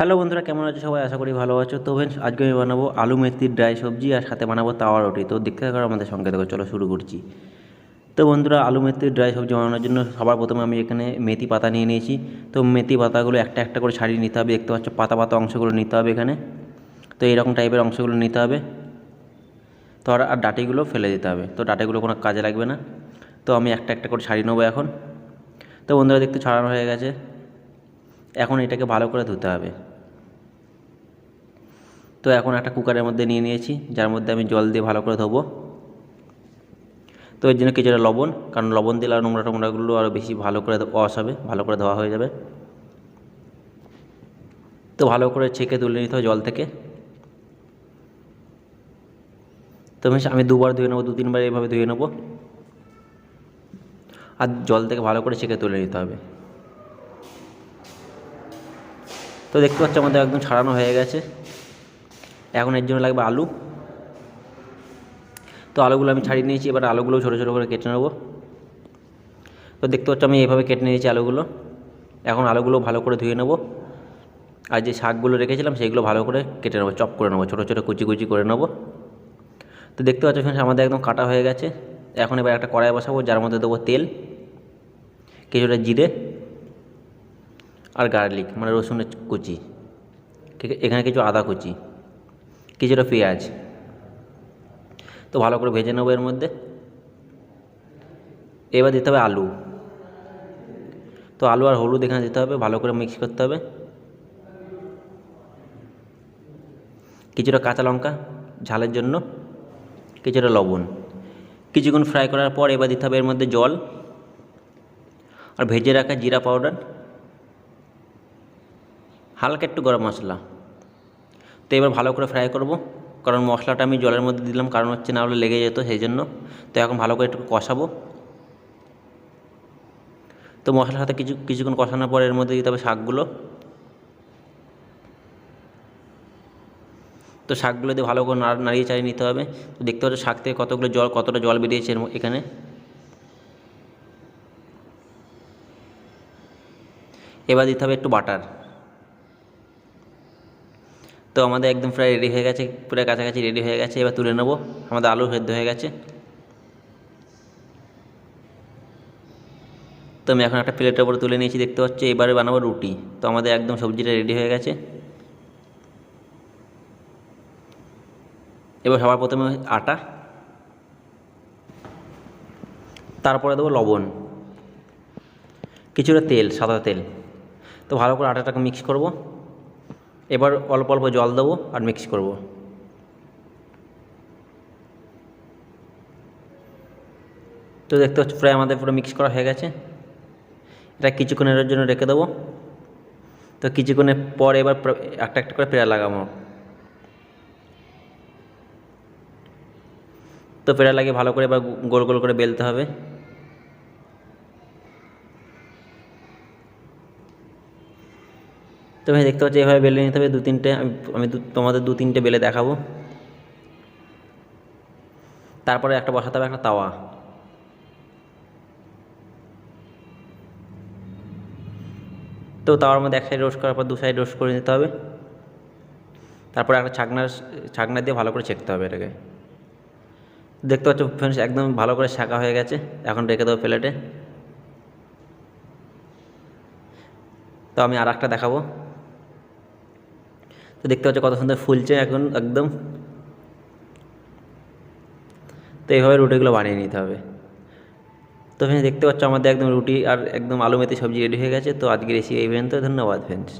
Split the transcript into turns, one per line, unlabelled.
Hello বন্ধুরা, কেমন আছো সবাই? আশা করি ভালো আছো। তো ফ্রেন্ডস আজকে আমি বানাবো আলু মেথির ড্রাই সবজি আর সাথে বানাবো তাওয়া রুটি। তো দেখতে থাকো আমাদের সঙ্গে। দেখো, চলো শুরু করছি। তো বন্ধুরা, আলু মেথির ড্রাই সবজি বানানোর জন্য সবার প্রথমে আমি এখানে মেথি পাতা নিয়ে নিয়েছি। তো মেথি পাতাগুলো একটা একটা করে ছাড়িয়ে নিতে হবে। দেখতে পাচ্ছ, পাতা পাতা অংশগুলো নিতে হবে এখানে। তো এইরকম টাইপের অংশগুলো নিতে হবে। তো আর আর ডাটিগুলো ফেলে দিতে হবে। তো ডাটিগুলো কোনো কাজে লাগবে না। তো আমি একটা একটা করে ছাড়িয়ে নেব এখন। তো বন্ধুরা, দেখতে ছাড়ানো হয়ে গেছে। এখন এটাকে ভালো করে ধুতে হবে। তো এখন একটা কুকারের মধ্যে নিয়ে নিয়েছি, যার মধ্যে আমি জল দিয়ে ভালো করে ধোবো। তো এর জন্য কিছুটা লবণ, কারণ লবণ দিলে আর নোংরা টোংরাগুলো আরও বেশি ভালো করে ওয়াশ হবে, ভালো করে ধোয়া হয়ে যাবে। তো ভালো করে ছেঁকে তুলে নিতে হবে জল থেকে। তো আমি দুবার ধুয়ে নেব দু তিনবার এইভাবে ধুয়ে নেব। আর জল থেকে ভালো করে ছেঁকে তুলে নিতে হবে। তো দেখতে পাচ্ছ আমাদের একদম ছাড়ানো হয়ে গেছে। এখন এর জন্য লাগবে আলু। তো আলুগুলো আমি ছাড়িয়ে নিয়েছি, এবার আলুগুলো ছোটো ছোটো করে কেটে নেব। তো দেখতে পাচ্ছ আমি এইভাবে কেটে নিয়েছি আলুগুলো। এখন আলুগুলো ভালো করে ধুয়ে নেব। আর যে শাকগুলো রেখেছিলাম সেইগুলো ভালো করে কেটে নেব, চপ করে নেব, ছোটো ছোটো কুচি কুচি করে নেব। তো দেখতে পাচ্ছ ফ্রেন্ডস আমাদের একদম কাটা হয়ে গেছে। এখন এবার একটা কড়াই বসাবো, যার মধ্যে দেবো তেল, কিছুটা জিরে আর গার্লিক মানে রসুনের কুচি, ঠিক আছে? এখানে কিছু আদা কুচি। কিছুটা পেঁয়াজ তো ভালো করে ভেজে নেব এর মধ্যে। এবার দিতে হবে আলু। তো আলু আর হলুদ এখানে দিতে হবে, ভালো করে মিক্স করতে হবে। কিছুটা কাঁচা লঙ্কা ঝালের জন্য, কিছুটা লবণ। কিছুক্ষণ ফ্রাই করার পর এবার দিতে হবে এর মধ্যে জল। আর ভেজে রাখা জিরা পাউডার হালকা একটু গরম মশলা। তো এবার ভালো করে ফ্রাই করব। কারণ মশলাটা আমি জলের মধ্যে দিলাম, কারণ হচ্ছে না হলে লেগে যেত সেই জন্য তো এখন ভালো করে একটু কষাবো। তো মশলার সাথে কিছু, কিছুক্ষণ কষানোর পর এর মধ্যে দিতে হবে শাকগুলো। তো শাকগুলো দিয়ে ভালো করে নাড়- নাড়িয়ে চাড়িয়ে নিতে হবে। তো দেখতে পাচ্ছ শাক থেকে কতগুলো জল, কতটা জল বেরিয়েছে এখানে। এবার দিতে হবে একটু বাটার। তো আমাদের একদম প্রায় রেডি হয়ে গেছে প্রায় কাছাকাছি রেডি হয়ে গেছে। এবার তুলে নেব। আমাদের আলু সেদ্ধ হয়ে গেছে। তো আমি এখন একটা প্লেটের উপরে তুলে নিয়েছি, দেখতে পাচ্ছি? এবারে বানাবো রুটি। তো আমাদের একদম সবজিটা রেডি হয়ে গেছে। এবার সবার প্রথমে আটা। তারপরে দেবো লবণ। কিছুটা তেল, সাদা তেল। তো ভালো করে আটাটাকে মিক্স করব। এবার অল্প অল্প জল দেবো আর মিক্স করব। তো দেখতে পাচ্ছ, প্রায় আমাদের পুরো মিক্স করা হয়ে গেছে। এটা কিছুক্ষণের জন্য রেখে দেবো। তো কিছুক্ষণের পর এবার একটা একটা করে পেড়া লাগাবো। তো পেড়া লাগিয়ে ভালো করে এবার গোল গোল করে বেলতে হবে। তো ভাই দেখতে পাচ্ছি, এভাবে বেলে নিতে হবে, দু তিনটে, আমি আমি তোমাদের দু তিনটে বেলে দেখাবো। তারপরে একটা বসাতে হবে, একটা তাওয়া। তো তাওয়ার মধ্যে এক সাইড রোস্ট করার পর দু সাইড রোস্ট করে নিতে হবে। তারপরে একটা ছাকনার ছাকনা দিয়ে ভালো করে ছেঁকতে হবে এটাকে। দেখতে পাচ্ছ ফ্রেন্ডস একদম ভালো করে শাঁকা হয়ে গেছে। এখন রেখে দেবো প্লেটে। তো আমি আর একটা দেখাবো। তো দেখতে পাচ্ছ কত সুন্দর ফুলছে এখন একদম। তো এইভাবে রুটিগুলো বানিয়ে নিতে হবে। তো ফ্রেন্ডস দেখতে পাচ্ছ আমাদের একদম রুটি আর একদম আলু মেথি সবজি রেডি হয়ে গেছে। তো আজকে রেসিপি এই পর্যন্ত। ধন্যবাদ ফ্রেন্ডস